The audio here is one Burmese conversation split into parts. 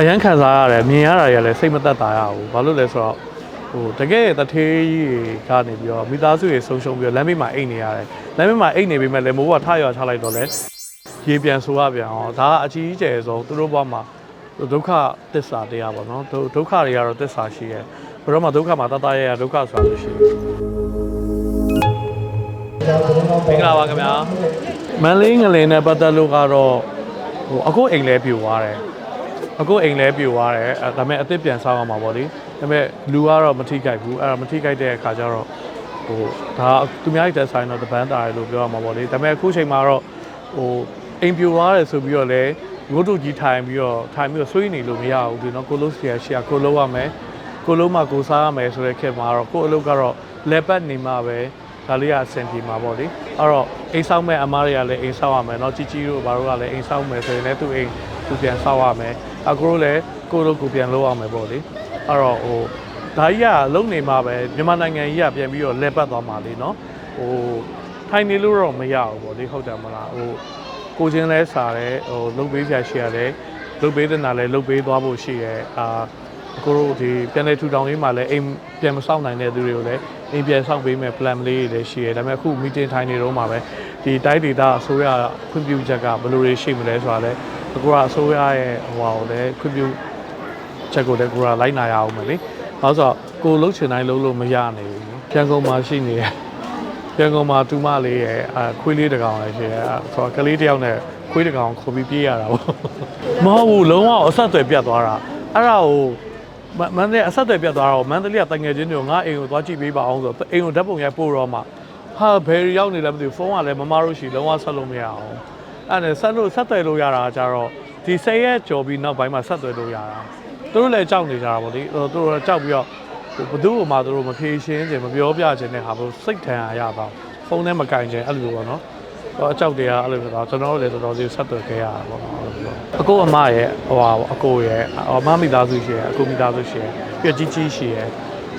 အရန်ခံစားရတယ်မြင်ရတာတွေကလည်းစိတ်မသက်သာရဘူးဘာလို့လဲဆိုတော့ဟိုတကယ်တထေးကြီးကနေပြီးတော့မိသားစုတွေဆုံးရှုံးပြီးတော့လမ်းမေးမှာအိတ်နေရတယ်လမ်းမေးမှာအိတ်နေပေမဲ့လည်းမိုးကထရွာချလိုက်တော့လဲရေပြန်ဆိုရပြန်အောင်ဒါကအကြီးအကျယ်ဆုံးသူတို့ဘဝမှာဒုက္ခသစ္စာတရားပေါ့နော်ဒုဒုက္ခတွေကတော့သစ္စာရှိရဲ့ဘယ်တော့မှဒုက္ခမှာတတရရဒုက္ခဆိုတာမရှိဘူးမင်္ဂလာပါခင်ဗျာမန်လေးငလင်နဲ့ပတ်သက်လို့ကတော့ဟိုအခုအိမ်လဲပြိုသွားတယ် အခုအိမ်လဲပြိုသွားတယ်အဲဒါပေမဲ့အစ်စ်ပြန်ဆောက်အောင်ပါဗောလေဒါပေမဲ့လူကတော့မထိခိုက်ဘူးအဲ့ဒါမထိခိုက်တဲ့အခါကျတော့ဟိုဒါသူများရဲ့ဆိုင်တော့တပန်းတာရလို့ပြောရမှာဗောလေဒါပေမဲ့အခုချိန်မှာတော့ဟိုအိမ်ပြိုသွားတယ်ဆိုပြီးတော့လေငုတ်တုကြီးထိုင်ပြီးတော့ထိုင်ပြီးတော့ဆွေးနေလို့မရဘူးဒီနော်ကိုလို့ဆရာရှေ့ကိုလို့ရမယ်ကိုလို့မှကိုစားရမယ်ဆိုတဲ့ခေတ်မှာတော့ကိုအလုပ်ကတော့လက်ပတ်နေမှပဲဒါလေးကအဆင်ပြေမှာပေါ့လေအဲ့တော့အိမ်ဆောက်မဲ့အမားတွေကလည်းအိမ်ဆောက်ရမယ်เนาะជីជីတို့ဘာတို့ကလည်းအိမ်ဆောက်မယ်ဆိုရင်လည်းသူအိမ်သူပြန်ဆောက်ရမယ် အခုလည်းကိုလိုကိုပြန်လုပ်အောင်မယ်ပေါ့လေအဲ့တော့ဟိုဒါကြီးကလုံနေမှာပဲမြန်မာနိုင်ငံကြီးကပြန်ပြီးတော့လဲပတ်သွားမှာလေနော်ဟိုထိုင်နေလို့တော့မရဘူးပေါ့လေဟုတ်တယ်မလားဟိုကိုချင်းလဲစားတယ်ဟိုလုပ်ပေးစရာရှိရတယ်လုပ်ပေးတင်တာလဲလုပ်ပေးသွားဖို့ရှိရဲအာအခုတို့ဒီပြန်လဲထူထောင်ရေးမှာလဲအိမ်ပြန်မဆောက်နိုင်တဲ့သူတွေကိုလဲအိမ်ပြန်ဆောက်ပေးမယ် plan လေးတွေလည်းရှိရဲဒါပေမဲ့အခု meeting ထိုင်နေတော့မှာပဲဒီတိုက်ဒေတာအစိုးရခွင့်ပြုချက်ကဘယ်လိုတွေရှိမလဲဆိုတာလဲ အခုကအစိုးရရဲ့ဟိုဟာကိုလည်းခွင့်ပြုချက်ကိုလည်းကိုကလိုက်နာရအောင်မယ်လေ။ဘာလို့ဆိုတော့ကိုလှုပ်ချင်တိုင်းလှုပ်လို့မရနိုင်ဘူးနော်။ပြန်ကုန်မှာရှိနေတယ်။ပြန်ကုန်မှာတူမလေးရဲ့အဲခွေးလေးတစ်ကောင်လည်းရှိတယ်အဲဆိုတော့ကလေးတစ်ယောက်နဲ့ခွေးတစ်ကောင်ခေါ်ပြီးပြေးရတာပေါ့။မဟုတ်ဘူးလုံးဝအဆက်အသွယ်ပြတ်သွားတာ။အဲ့ဒါကိုမမန်တဲ့အဆက်အသွယ်ပြတ်သွားတော့မန်တလေးကတငယ်ချင်းတွေကိုငါအိမ်ကိုသွားကြည့်ပေးပါအောင်ဆိုတော့အိမ်ကိုဓာတ်ပုံရိုက်ပို့တော့မှဟာဘယ်ရောက်နေလဲမသိဘူးဖုန်းကလည်းမမတို့ရှိလုံးဝဆက်လို့မရအောင် အဲ့ဒါနဲ့ဆက်လို့ဆက်သွယ်လို့ရတာကြတော့ဒီ၁၀ရက်ကြော်ပြီးနောက်ပိုင်းမှာဆက်သွယ်လို့ရတာသူတို့လည်းကြောက်နေကြတာပေါ့လေသူတို့လည်းကြောက်ပြီးတော့ဘသူ့ကိုမှသူတို့မဖြေရှင်းခြင်းမပြောပြခြင်းနဲ့ဟာလို့စိတ်ထန်ရရပါဖုန်းထဲမကင်ခြင်းအဲ့လိုပေါ့နော်တော့အကြောက်တွေကအဲ့လိုဆိုတော့ကျွန်တော်တို့လည်းတော်တော်လေးဆက်သွယ်ခဲ့ရတာပေါ့နော်အဲ့လိုပြောအကိုအမရဲ့ဟိုဟာအကိုရဲ့အမမိသားစုရှိရဲ့အကိုမိသားစုရှိရဲ့ပြီးတော့ကြီးကြီးရှိရဲ့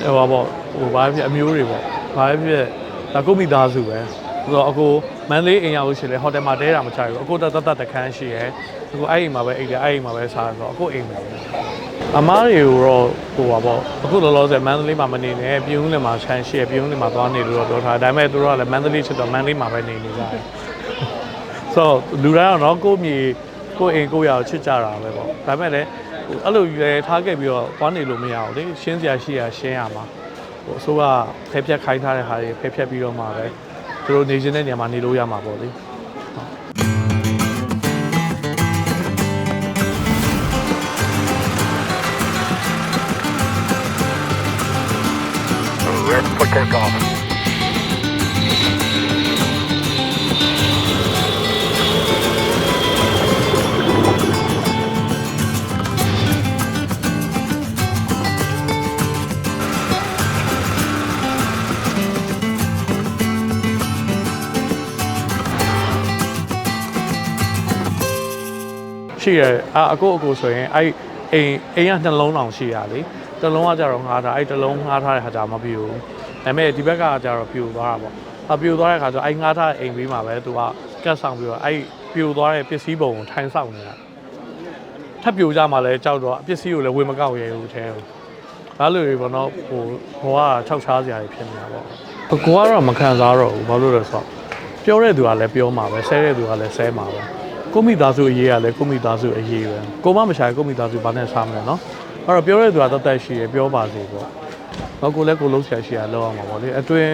ဟိုဟာပေါ့ဟိုဘာဖြစ်အမျိုးတွေပေါ့ဘာဖြစ်ဒါကိုမိသားစုပဲဆိုတော့အကို မန်လေးအိမ်ရောက်လို့ရှိရင်ဟိုတယ်မှာတဲတာမချဘူးအကိုတတ်တတ်တခန်းရှိရဲ့အကိုအဲ့အိမ်မှာပဲအိမ်တယ်အဲ့အိမ်မှာပဲစားဆိုတော့အကိုအိမ်ပဲအမားတွေကိုတော့ဟိုပါပေါ့အခုလောလောဆယ်မန္တလေးမှာမနေနဲ့ပြည်ဦးလင်မှာခြံရှိရဲ့ပြည်ဦးလင်မှာသွားနေလို့တော့ပြောထားဒါပေမဲ့သူတို့ကလည်းမန္တလေးချစ်တော့မန္တလေးမှာပဲနေနေကြတယ်ဆိုတော့လူတိုင်းကတော့နော်ကိုယ့်မြေကိုယ့်အိမ်ကိုယ့်ရာကိုချစ်ကြတာပဲပေါ့ဒါပေမဲ့လည်းဟိုအဲ့လိုရွယ်ထားခဲ့ပြီးတော့သွားနေလို့မရဘူးလေရှင်းစရာရှိရာရှင်းရမှာဟိုအစိုးရဖယ်ဖြတ်ခိုင်းထားတဲ့ဟာတွေဖယ်ဖြတ်ပြီးတော့မှပဲ သူတို့နေခြင်းတဲ့နေရာမှာနေလို့ရမှာပေါ့လေ Red for takeoff. ရှိရအာအကိုအကိုဆိုရင်အဲ့အိမ်အိမ်ကနှလုံးတောင်ရှိရလေတစ်လုံးကကြတော့ငှားထားအဲ့တစ်လုံးငှားထားတဲ့ခါကျမပြူဘူးဒါပေမဲ့ဒီဘက်ကကြတော့ပြူသွားတာပေါ့အပြူသွားတဲ့ခါကျအဲ့ငှားထားတဲ့အိမ်ပြီးမှပဲသူကကတ်ဆောင်ပြီးတော့အဲ့ပြူသွားတဲ့ပစ္စည်းပုံကိုထိုင်ဆောင်နေတာထပ်ပြူကြမှာလဲကြောက်တော့ပစ္စည်းကိုလည်းဝေမကောက်ရဲဘူးထဲကိုအဲ့လိုတွေပေါ့နော်ဟိုဟိုက၆ချားစရာတွေဖြစ်နေတာပေါ့အကိုကတော့မခံစားတော့ဘူးဘာလို့လဲဆိုတော့ပြောတဲ့သူကလည်းပြောမှာပဲဆဲတဲ့သူကလည်းဆဲမှာပဲ ကိုမိသားစုအရေးကလည်းကိုမိသားစုအရေးပဲကိုမမရှာကိုမိသားစုဘာနဲ့စားမလဲเนาะအဲ့တော့ပြောတဲ့သူကတတ်တတ်ရှိရပြောပါစေပေါ့တော့ကိုလည်းကိုလုံးဆရာရှိရလောက်အောင်ပါပေါ့လေအတွင်း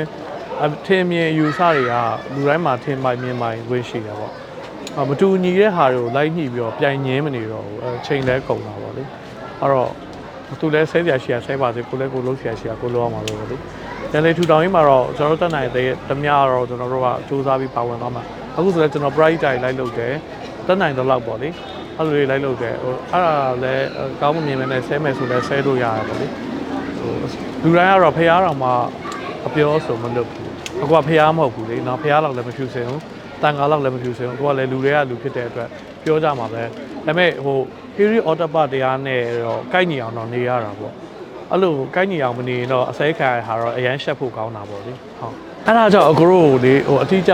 အထင်မြင်ယူဆတွေကလူတိုင်းမှာထင်ပိုင်မြင်ပိုင်ဝင်ရှိတယ်ပေါ့အမတူညီတဲ့ဟာတွေကိုလိုက်ညှိပြီးတော့ပြိုင်ငင်းမနေတော့ဘူးအဲချိန်လဲကုန်တာပေါ့လေအဲ့တော့သူလည်းဆဲဆရာရှိရဆဲပါစေကိုလည်းကိုလုံးဆရာရှိရကိုလုံးအောင်ပါပဲပေါ့လေကျန်လေထူထောင်ရေးမှာတော့ကျွန်တော်တို့တက်နိုင်တဲ့တမရတော့ကျွန်တော်တို့ကစူးစမ်းပြီးပါဝင်သွားမှာအခုဆိုလည်းကျွန်တော် bright တိုင်လိုက်လုပ်တယ် တက်နိုင်တော့လောက်ပေါ့လေအဲ့လိုလေးလိုက်လို့တယ်ဟိုအဲ့ဒါလည်းကောင်းမမြင်မနဲ့ဆဲမယ်ဆိုလည်းဆဲလို့ရတယ်ပေါ့လေဟိုလူတိုင်းကတော့ဖះတော်မှာအပြောဆိုမလုပ်ဘူးအခုကဖះမဟုတ်ဘူးလေနော်ဖះလောက်လည်းမဖြူစင်ဘူးတန်ကာလောက်လည်းမဖြူစင်ဘူးသူကလည်းလူတွေကလူဖြစ်တဲ့အတွက်ပြောကြမှာပဲဒါပေမဲ့ဟို Harry Otter ပါတရားနဲ့တော့ကိုက်ညီအောင်တော့နေရတာပေါ့အဲ့လိုကိုက်ညီအောင်မနေရင်တော့အစဲခံရတာတော့အရန်ရှက်ဖို့ကောင်းတာပေါ့လေဟုတ်အဲ့ဒါကြောင့်အကိုတို့လေဟိုအတိအကျ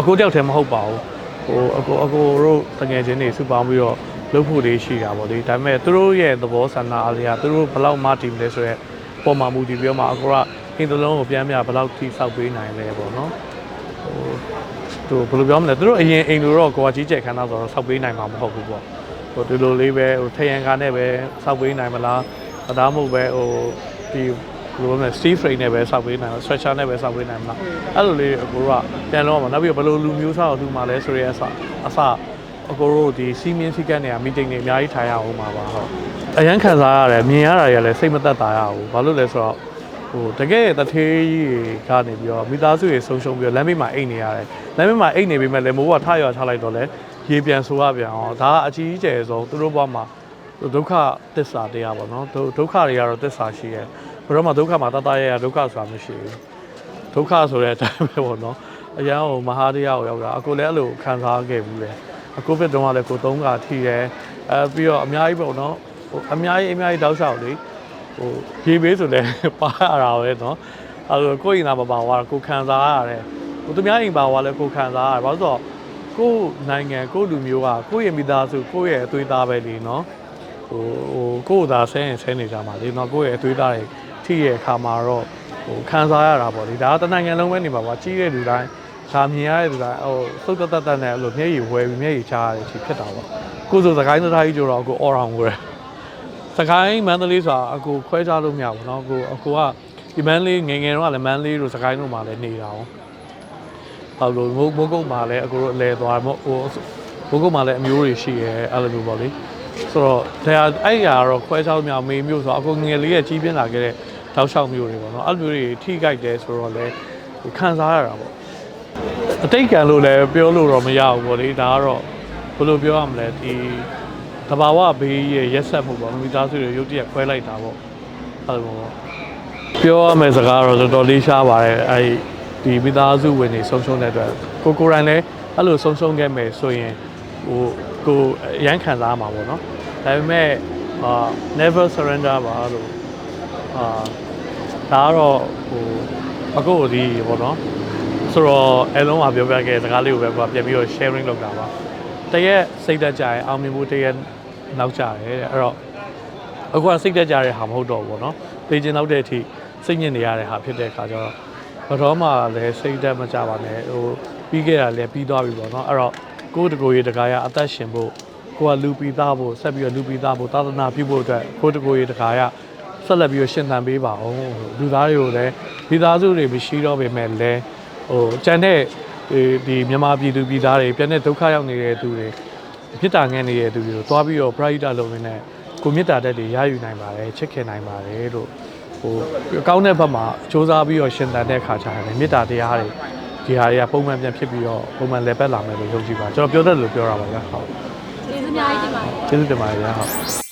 အကိုတယောက်တည်းမဟုတ်ပါဘူး ဟိုအကိုအကိုတို့တငယ်ချင်းတွေစုပေါင်းပြီးတော့လလုပ်ဖို့လေးရှိတာပေါ့လေဒါပေမဲ့သူတို့ရဲ့သဘောဆန္ဒအားလျာသူတို့ဘယ်လောက်မှတည်မလဲဆိုတော့ပေါ်မှာမူတည်ပြီးတော့မှအကောကဟင်းသလုံးကိုပြန်ပြဘယ်လောက်ထိစောက်ပေးနိုင်လဲပေါ့နော်ဟိုသူဘယ်လိုပြောမလဲသူတို့အရင်အိမ်လိုတော့ကိုကကြီးကျယ်ခန်းသားဆိုတော့စောက်ပေးနိုင်မှာမဟုတ်ဘူးပေါ့ဟိုဒီလိုလေးပဲဟိုထရန်ကားနဲ့ပဲစောက်ပေးနိုင်မလားအသားမဟုတ်ပဲဟိုဒီ ဘယ်လိုလဲ steel frame နဲ့ပဲစောက်ပေးနိုင်မလား stretcher နဲ့ပဲစောက်ပေးနိုင်မလားအဲ့လိုလေးအကိုကပြန်တော့မှာနောက်ပြီးဘယ်လိုလူမျိုးစားတော့သူမှလဲဆိုရဲအစအစအကိုတို့ဒီစီမင်းစီကတ်နေရမီတင်းတွေအများကြီးထိုင်ရအောင်ပါပါဟုတ်အရန်ခံစားရတယ်မြင်ရတာတွေကလည်းစိတ်မသက်သာရဘူးဘာလို့လဲဆိုတော့ဟိုတကယ်တထေးကြီးကနေပြီးတော့မိသားစုတွေဆုံးရှုံးပြီးတော့လမ်းမေးမှာအိတ်နေရတယ်လမ်းမေးမှာအိတ်နေပေမဲ့လည်းမိုးကထရွာထားလိုက်တော့လေရေပြန်ဆိုရပြန်အောင်ဒါကအကြီးအကျယ်ဆုံးသူတို့ဘဝမှာဒုက္ခသစ္စာတရားပေါ့နော်ဒုဒုက္ခတွေကတော့သစ္စာရှိရဲ့ ဘယ်တော့မှဒုက္ခမှာတတရရဒုက္ခဆိုတာမရှိဘူးဒုက္ခဆိုတဲ့အတိုင်းပဲပေါ့နော်အရန်ဟိုမဟာတရားကိုရောက်တာအကိုလည်းအဲ့လိုခံစားခဲ့ဘူးလေအကိုဗစ်တုန်းကလည်းကိုသုံးကထိတယ်အဲပြီးတော့အများကြီးပေါ့နော်ဟိုအများကြီးအများကြီးတောက်လျှောက်လေဟိုရေဘေးဆိုလည်းပါရတာပဲနော်အဲ့လိုကိုယ့်ရင်သာမပါသွားကိုခံစားရတယ်ဟိုသူများအိမ်ပါသွားလဲကိုခံစားရတယ်ဘာလို့ဆိုတော့ကိုယ့်နိုင်ငံကိုယ့်လူမျိုးကကိုယ့်ရဲ့မိသားစုကိုယ့်ရဲ့အသွေးသားပဲလीနော်ဟိုဟိုကိုယ့်သားဆဲရင်ဆဲနေကြမှာလीနော်ကိုယ့်ရဲ့အသွေးသားတွေ ထိရဲ့အခါမှာတော့ ဟိုခံစားရတာပေါ့လေဒါကတနိုင်ငံလုံးပဲနေပါကွာကြီးတဲ့လူတိုင်းဒါမြင်ရတဲ့လူတိုင်းဟိုသုတ်တက်တက်နဲ့အဲ့လိုမျက်ရည်ဝဲပြီးမျက်ရည်ချရတဲ့အချိန်ဖြစ်တာပေါ့ကိုယ်ဆိုစကိုင်းသသားကြီးကြတော့ကိုအော်အောင်ကိုရစကိုင်းမန္တလေးဆိုတာအကိုခွဲခြားလို့မရဘူးเนาะကိုအကိုကဒီမန္တလေးငယ်ငယ်တော့ကလည်းမန္တလေးတို့စကိုင်းတို့မှာလည်းနေတာ哦ဟုတ်လို့မိုးမိုးကုတ်မှာလည်းအကိုတို့အလဲသွားမို့ဟိုမိုးကုတ်မှာလည်းအမျိုးတွေရှိရဲအဲ့လိုမျိုးပေါ့လေဆိုတော့ဒါအဲ့ရတော့ခွဲခြားလို့မရမေမျိုးဆိုတော့အကိုငယ်လေးရဲ့ကြီးပြင်းလာခဲ့တဲ့ တောက်လျှောက်မျိုးတွေပေါ့နော်အဲ့လိုမျိုးတွေထိကြိုက်တယ်ဆိုတော့လည်းခံစားရတာပေါ့အတိတ်ကံလို့လည်းပြောလို့တော့မရဘူးပေါ့လေဒါကတော့ဘယ်လိုပြောရမလဲဒီတဘာဝဘေးရဲ့ရက်ဆက်မှုပေါ့မိသားစုတွေရုပ်တရက်ခွဲလိုက်တာပေါ့အဲ့လိုပေါ့ပြောရမယ့်စကားတော့တော်တော်လေးရှားပါတယ်အဲ့ဒီမိသားစုဝင်တွေဆုံးရှုံးတဲ့အတွက်ကိုကိုယ်တိုင်လည်းအဲ့လိုဆုံးရှုံးခဲ့မယ်ဆိုရင်ဟိုကိုအရန်ခံစားမှာပေါ့နော်ဒါပေမဲ့အာ never surrender ပါလို့အာ ဒါကတော့ဟိုအကိုဒီပေါ့နော်ဆိုတော့အဲလုံးကပြောပြခဲ့တဲ့စကားလေးကိုပဲကွာပြန်ပြီးတော့ sharing လုပ်တာပါတရက်စိတ်သက်ကြရင်အောင်မြင်ဖို့တရက်နောက်ကြတယ်တဲ့အဲ့တော့အခုကစိတ်သက်ကြတဲ့ဟာမဟုတ်တော့ဘူးပေါ့နော်သိကျင်တော့တဲ့အထိစိတ်ညစ်နေရတဲ့ဟာဖြစ်တဲ့အခါကျတော့ဘယ်တော့မှလည်းစိတ်သက်မကြပါနဲ့ဟိုပြီးခဲ့တာလည်းပြီးသွားပြီပေါ့နော်အဲ့တော့ကိုယ့်တကိုယ်ရေးတကားရအသက်ရှင်ဖို့ကိုကလူပီသားဖို့ဆက်ပြီးတော့လူပီသားဖို့သာသနာပြုဖို့အတွက်ကိုယ့်တကိုယ်ရေးတကားရ ဆက်လက်ပြီးတော့ရှင်သန်ပေးပါအောင်လူသားတွေကိုလည်းမိသားစုတွေမရှိတော့ပေမဲ့လည်းဟိုကြံတဲ့ဒီဒီမြန်မာပြည်သူပြည်သားတွေပြန်တဲ့ဒုက္ခရောက်နေတဲ့သူတွေဖြစ်တာငဲနေတဲ့သူတွေကိုတွားပြီးတော့ bright လုပ်နေနဲ့ကိုမြစ်တာတက်တွေရယူနိုင်ပါတယ်ချစ်ခင်နိုင်ပါတယ်လို့ဟိုအကောင်းတဲ့ဘက်မှာစ조사ပြီးတော့ရှင်သန်တဲ့ခါကျရင်မေတ္တာတရားတွေဒီဟာတွေကပုံမှန်ပြန်ဖြစ်ပြီးတော့ပုံမှန်လည်းပတ်လာမယ်လို့ယုံကြည်ပါကျွန်တော်ပြောတတ်လို့ပြောတာပါဗျာဟုတ်ကျေးဇူးအများကြီးတင်ပါတယ်ကျေးဇူးတင်ပါတယ်ဗျာဟုတ်